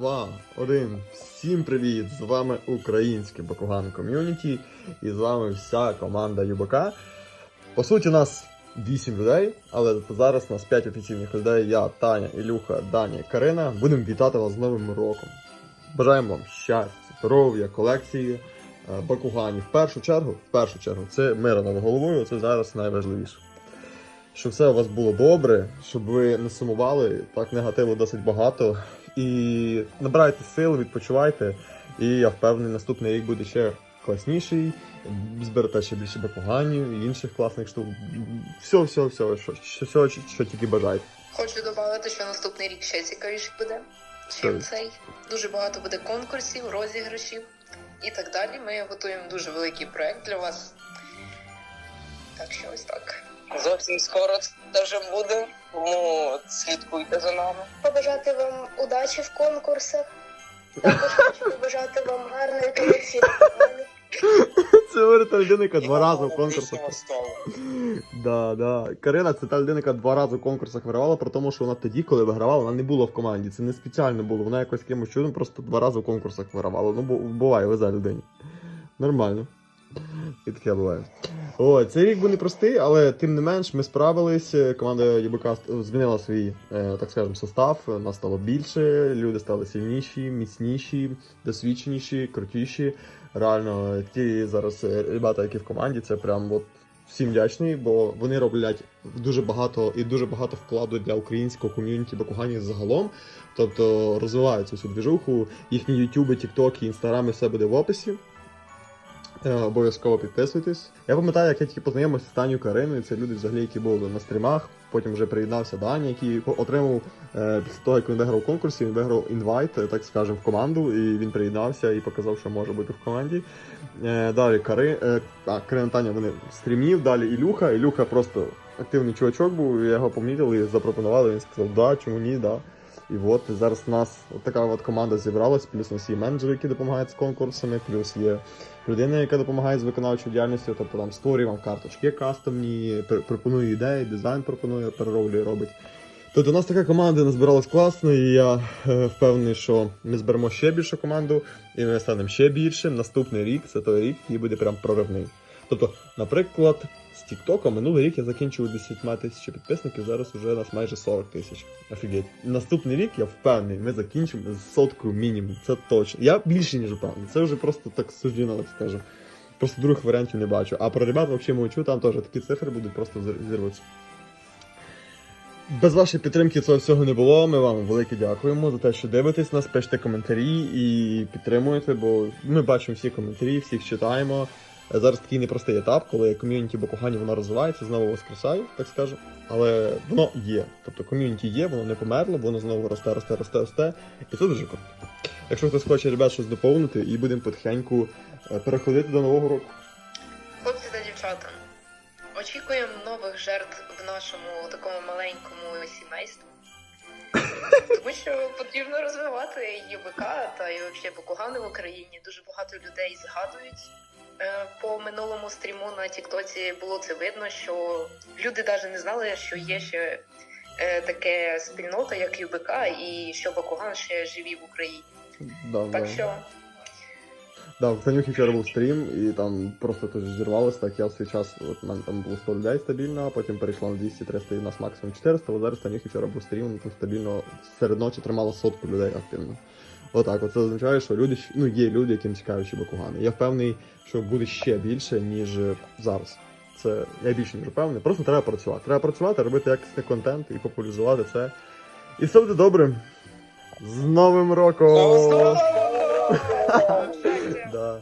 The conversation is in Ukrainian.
Два, один. Всім привіт! З вами українське Бакуган ком'юніті і з вами вся команда ЮБК. По суті, нас 8 людей, але зараз у нас 5 офіційних людей. Я, Таня, Ілюха, Даня, Карина. Будемо вітати вас з Новим роком. Бажаємо вам щастя, здоров'я, колекції е, Бакуганів. В першу чергу, в першу чергу, це мира над головою, це зараз найважливіше. Щоб все у вас було добре, щоб ви не сумували, так негативу досить багато. І набирайте сил, відпочивайте. І я впевнений, наступний рік буде ще класніший. Зберете ще більше бакуганів і інших класних штук. Все, все, все, що, що, що, що, що тільки бажаєте. Хочу додати, що наступний рік ще цікавіший буде, чим цей. Дуже багато буде конкурсів, розіграшів і так далі. Ми готуємо дуже великий проект для вас. Так що ось так. Зовсім скоро це вже буде, тому слідкуйте за нами. побажати вам удачі в конкурсах. Також хочу побажати вам гарної колекції. Це говорить та людина, яка два рази в конкурсах. Да, да. Карина це та людина, яка два рази в конкурсах вигравала, при тому, що вона тоді, коли вигравала, вона не була в команді. Це не спеціально було. Вона якось якимось чудом просто два рази в конкурсах вигравала. Ну, бу- буває, везе людині. Нормально. Таке. О, цей рік був непростий, але тим не менш ми справились. Команда ЄБК змінила свій, е, так скажемо, состав. Нас стало більше, люди стали сильніші, міцніші, досвідченіші, крутіші. Реально, ті зараз е, ребята, які в команді, це прям от всім вдячний, бо вони роблять дуже багато і дуже багато вкладу для українського ком'юніті Бакугані загалом. Тобто розвивають цю всю двіжуху. Їхні ютуби, тіктоки, інстаграми, все буде в описі. Е, Обов'язково підписуйтесь. Я пам'ятаю, як я тільки познайомився з Таню Кариною. Це люди, взагалі, які були на стрімах. Потім вже приєднався Даня, який отримав е, після того, як він виграв конкурс, він виграв інвайт, е, так скажемо, в команду, і він приєднався і показав, що може бути в команді. Далі Кари, а, Карина Таня вони стрімів, далі Ілюха. Ілюха просто активний чувачок був, я його помітили запропонували. Він сказав, да, чому ні, да. І от зараз у нас така от команда зібралась, плюс у нас є менеджери, які допомагають з конкурсами, плюс є людина, яка допомагає з виконавчою діяльністю, тобто там створює вам карточки кастомні, пропонує ідеї, дизайн пропонує, перероблює, робить. Тобто у нас така команда назбиралась класно, і я е, впевнений, що ми зберемо ще більшу команду, і ми станемо ще більшим. Наступний рік це той рік, який буде прям проривний. Тобто, наприклад, з Тіктока минулий рік я закінчив 10 тисяч підписників, зараз вже нас майже 40 тисяч. Офігеть. Наступний рік я впевнений, ми закінчимо з соткою мінімум. Це точно. Я більше ніж впевнений. Це вже просто так суджено, так скажу. Просто других варіантів не бачу. А про ребят взагалі мовчу, там теж такі цифри будуть просто зір- зірватися. Без вашої підтримки цього всього не було. Ми вам велике дякуємо за те, що дивитесь нас, пишете коментарі і підтримуєте, бо ми бачимо всі коментарі, всіх читаємо. Зараз такий непростий етап, коли ком'юніті Бакугані воно розвивається, знову воскресає, так скажу. Але воно є. Тобто ком'юніті є, воно не померло, воно знову росте, росте, росте, росте. І це дуже круто. Якщо хтось хоче, ребят, щось доповнити, і будемо потихеньку е, переходити до нового року. Хлопці та дівчата, очікуємо нових жертв в нашому такому маленькому сімействі. Тому що потрібно розвивати ЄБК та і взагалі Бакугани в Україні. Дуже багато людей згадують. Е, По минулому стріму на Тіктоці було це видно, що люди навіть не знали, що є ще е, таке спільнота, як ЮБК, і що Бакуган ще живі в Україні. Да, Так да. що Да, в Танюхі вчора був стрім, і там просто теж зірвалося, так я в свій час, от мене там було 100 людей стабільно, а потім перейшло на 200-300 і нас максимум 400, але зараз в Танюхі вчора був стрім, там стабільно серед ночі тримало сотку людей активно. Отак, от це означає, що люди, ну, є люди, яким цікаві ще бакугани. Я впевнений, що буде ще більше, ніж зараз. Це я більше ніж впевнений. Просто треба працювати. Треба працювати, робити якісний контент і популяризувати це. І все буде добре. З Новим роком! З новим Да.